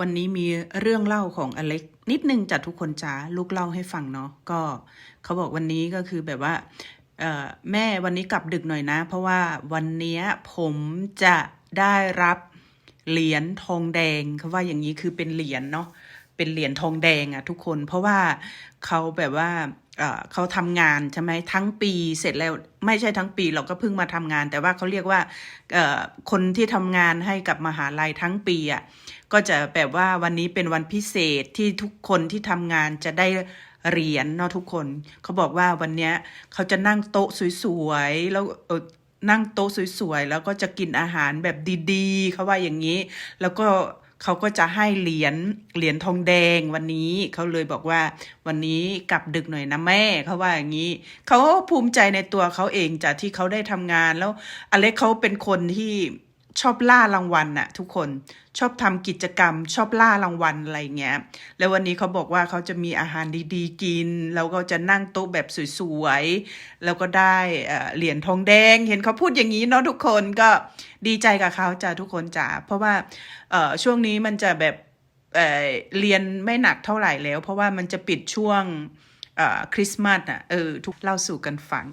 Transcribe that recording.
วันนี้มีเรื่องเล่าของอเล็ก นิดนึงจากทุกคนจ้าลูกเล่าให้ฟังเนาะก็เขาบอกวันนี้ก็คือแบบว่าแม่วันนี้กลับดึกหน่อยนะ เพราะว่าวันนี้ผมจะได้รับเหรียญทองแดงเขาว่าอย่างนี้คือเป็นเหรียญเนาะเป็นเหรียญทองแดงอะทุกคน เพราะว่าเขาแบบว่า เขาทำงานใช่ไหมทั้งปีเสร็จแล้วไม่ใช่ทั้งปีเราก็เพิ่งมาทำงาน แต่ว่าเขาเรียกว่าคนที่ทำงานให้กับมหาลัยทั้งปีอะก็จะแบบว่าวันนี้เป็นวันพิเศษที่ทุกคนที่ทำงานจะได้เหรียญเนาะทุกคนเขาบอกว่าวันเนี้ยเขาจะนั่งโต๊ะสวยๆแล้วนั่งโต๊ะสวยๆแล้วก็จะกินอาหารแบบดี ๆเขาว่าอย่างนี้ แล้วก็ เขาก็จะให้เหรียญเหรียญทองแดงวันนี้เขาเลยบอกว่าวันนี้กลับดึกหน่อยนะแม่เขาว่าอย่างนี้เขาภูมิใจในตัวเขาเองจากที่เขาได้ทำงานแล้วอเล็กเขาเป็นคนที่ ชอบล่ารางวัลน่ะ ทุกคนชอบทำกิจกรรม ชอบล่ารางวัลอะไรเงี้ย แล้ววันนี้เขาบอกว่าเขาจะมีอาหารดีๆกิน แล้วก็จะนั่งโต๊ะแบบสวยๆ แล้วก็ได้เหรียญทองแดง เห็นเขาพูดอย่างนี้เนาะทุกคนก็ดีใจกับเขาจ้าทุกคนจ้าเพราะว่าช่วงนี้มันจะแบบเเรียนไม่หนักเท่าไหร่แล้ว เพราะว่ามันจะปิดช่วงคริสต์มาสอะเออทุกเล่าสู่กันฟัง